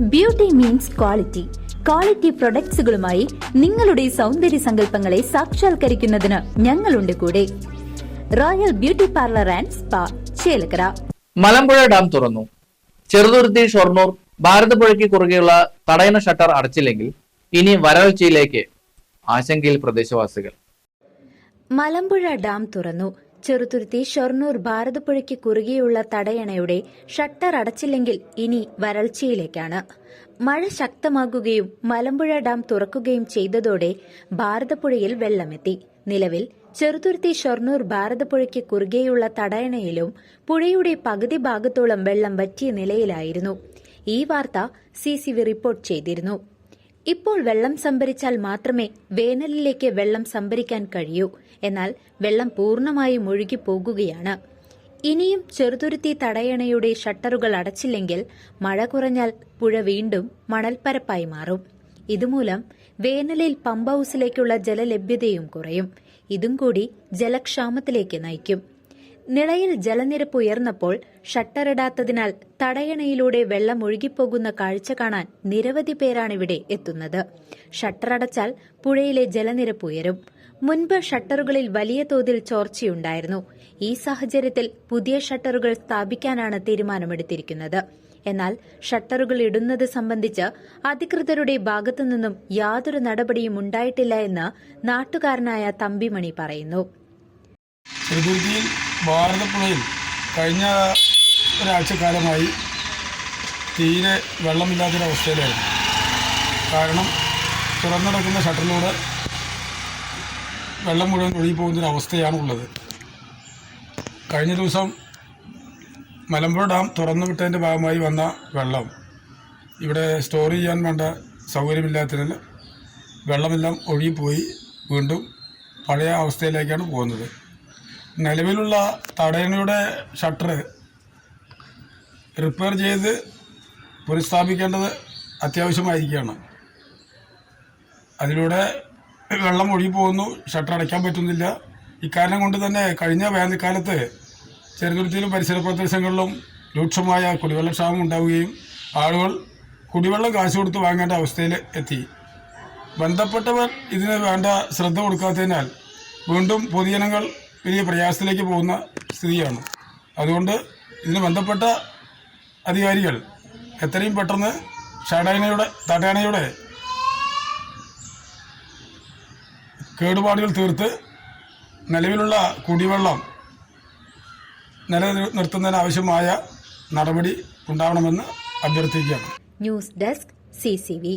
Beauty means quality quality പ്രൊഡക്ട്സുകളുമായി നിങ്ങളുടെ സൗന്ദര്യ സങ്കല്പങ്ങളെ സാക്ഷാത്കരിക്കുന്നതിന് ഞങ്ങളുണ്ട് കൂടെ. Royal beauty parlour and spa Chelakkara. Malampuzha dam തുറന്നു. ചെറുതുരുത്തി ഷൊർണൂർ ഭാരതപ്പുഴയ്ക്ക് കുറുകെയുള്ള തടയണ ഷട്ടർ അടച്ചില്ലെങ്കിൽ ഇനി വരൾച്ചയിലേക്ക് ആശങ്കയിൽ പ്രദേശവാസികൾ. മലമ്പുഴ ഡാം തുറന്നു. ചെറുതുരുത്തി ഷൊർണൂർ ഭാരതപ്പുഴയ്ക്ക് കുറുകെയുള്ള തടയണയുടെ ഷട്ടർ അടച്ചില്ലെങ്കിൽ ഇനി വരൾച്ചയിലേക്കാണ്. മഴ ശക്തമാകുകയും മലമ്പുഴ ഡാം തുറക്കുകയും ചെയ്തതോടെ ഭാരതപ്പുഴയിൽ വെള്ളമെത്തി. നിലവിൽ ചെറുതുരുത്തി ഷൊർണൂർ ഭാരതപ്പുഴയ്ക്ക് കുറുകെയുള്ള തടയണയിലും പുഴയുടെ പകുതി ഭാഗത്തോളം വെള്ളം വറ്റിയ നിലയിലായിരുന്നു. ഈ വാർത്ത സി റിപ്പോർട്ട് ചെയ്തിരുന്നു. ഇപ്പോൾ വെള്ളം സംഭരിച്ചാൽ മാത്രമേ വേനലിലേക്ക് വെള്ളം സംഭരിക്കാൻ കഴിയൂ. എന്നാൽ വെള്ളം പൂർണമായും ഒഴുകി പോകുകയാണ്. ഇനിയും ചെറുതുരുത്തി തടയണയുടെ ഷട്ടറുകൾ അടച്ചില്ലെങ്കിൽ മഴ കുറഞ്ഞാൽ പുഴ വീണ്ടും മണൽപ്പരപ്പായി മാറും. ഇതുമൂലം വേനലിൽ പമ്പ് ഹൌസിലേക്കുള്ള ജലലഭ്യതയും കുറയും. ഇതും കൂടി ജലക്ഷാമത്തിലേക്ക് നയിക്കും. നിളയിൽ ജലനിരപ്പ് ഉയർന്നപ്പോൾ ഷട്ടറിടാത്തതിനാൽ തടയണയിലൂടെ വെള്ളം ഒഴുകിപ്പോകുന്ന കാഴ്ച കാണാൻ നിരവധി പേരാണിവിടെ എത്തുന്നത്. ഷട്ടറടച്ചാൽ പുഴയിലെ ജലനിരപ്പ് ഉയരും. മുൻപ് ഷട്ടറുകളിൽ വലിയ തോതിൽ ചോർച്ചയുണ്ടായിരുന്നു. ഈ സാഹചര്യത്തിൽ പുതിയ ഷട്ടറുകൾ സ്ഥാപിക്കാനാണ് തീരുമാനമെടുത്തിരിക്കുന്നത്. എന്നാൽ ഷട്ടറുകൾ ഇടുന്നത് സംബന്ധിച്ച് അധികൃതരുടെ ഭാഗത്തുനിന്നും യാതൊരു നടപടിയും ഉണ്ടായിട്ടില്ല എന്ന് നാട്ടുകാരനായ തമ്പിമണി പറയുന്നു. ചെറുതുരുത്തിയിൽ ഭാരതപ്പുഴയിൽ കഴിഞ്ഞ ഒരാഴ്ചക്കാലമായി തീരെ വെള്ളമില്ലാത്തൊരവസ്ഥയിലായിരുന്നു. കാരണം തുറന്നിടക്കുന്ന ഷട്ടറിലൂടെ വെള്ളം മുഴുവൻ ഒഴുകി പോകുന്നൊരവസ്ഥയാണ് ഉള്ളത് കഴിഞ്ഞ ദിവസം മലമ്പുഴ ഡാം തുറന്നു വിട്ടതിന്റെ ഭാഗമായി വന്ന വെള്ളം ഇവിടെ സ്റ്റോർ ചെയ്യാൻ വേണ്ട സൗകര്യമില്ലാത്തതിനാൽ വെള്ളമെല്ലാം ഒഴുകിപ്പോയി. വീണ്ടും പഴയ അവസ്ഥയിലേക്കാണ് പോകുന്നത്. നിലവിലുള്ള തടയണയുടെ ഷട്ടർ റിപ്പയർ ചെയ്ത് പുനഃസ്ഥാപിക്കേണ്ടത് അത്യാവശ്യമായിരിക്കുകയാണ്. അതിലൂടെ വെള്ളം ഒഴുകി പോകുന്നു ഷട്ടർ അടയ്ക്കാൻ പറ്റുന്നില്ല. ഇക്കാരണം കൊണ്ട് തന്നെ കഴിഞ്ഞ വേനൽക്കാലത്ത് ചെറുതുരുത്തിയിലും പരിസര പ്രദേശങ്ങളിലും രൂക്ഷമായ കുടിവെള്ളക്ഷാമം ഉണ്ടാവുകയും ആളുകൾ കുടിവെള്ളം കാശ് കൊടുത്ത് വാങ്ങേണ്ട അവസ്ഥയിൽ എത്തി. ബന്ധപ്പെട്ടവർ ഇതിന് വേണ്ട ശ്രദ്ധ കൊടുക്കാത്തതിനാൽ വീണ്ടും പൊതുജനങ്ങൾ വലിയ പ്രയാസത്തിലേക്ക് പോകുന്ന സ്ഥിതിയാണ്. അതുകൊണ്ട് ഇതിന് ബന്ധപ്പെട്ട അധികാരികൾ എത്രയും പെട്ടെന്ന് ഷാഡാനയുടെ തടയണയുടെ കേടുപാടുകൾ തീർത്ത് നിലവിലുള്ള കുടിവെള്ളം നിലനിർത്തുന്നതിനാവശ്യമായ നടപടി ഉണ്ടാവണമെന്ന് അഭ്യർത്ഥിക്കുകയാണ്. News desk CCV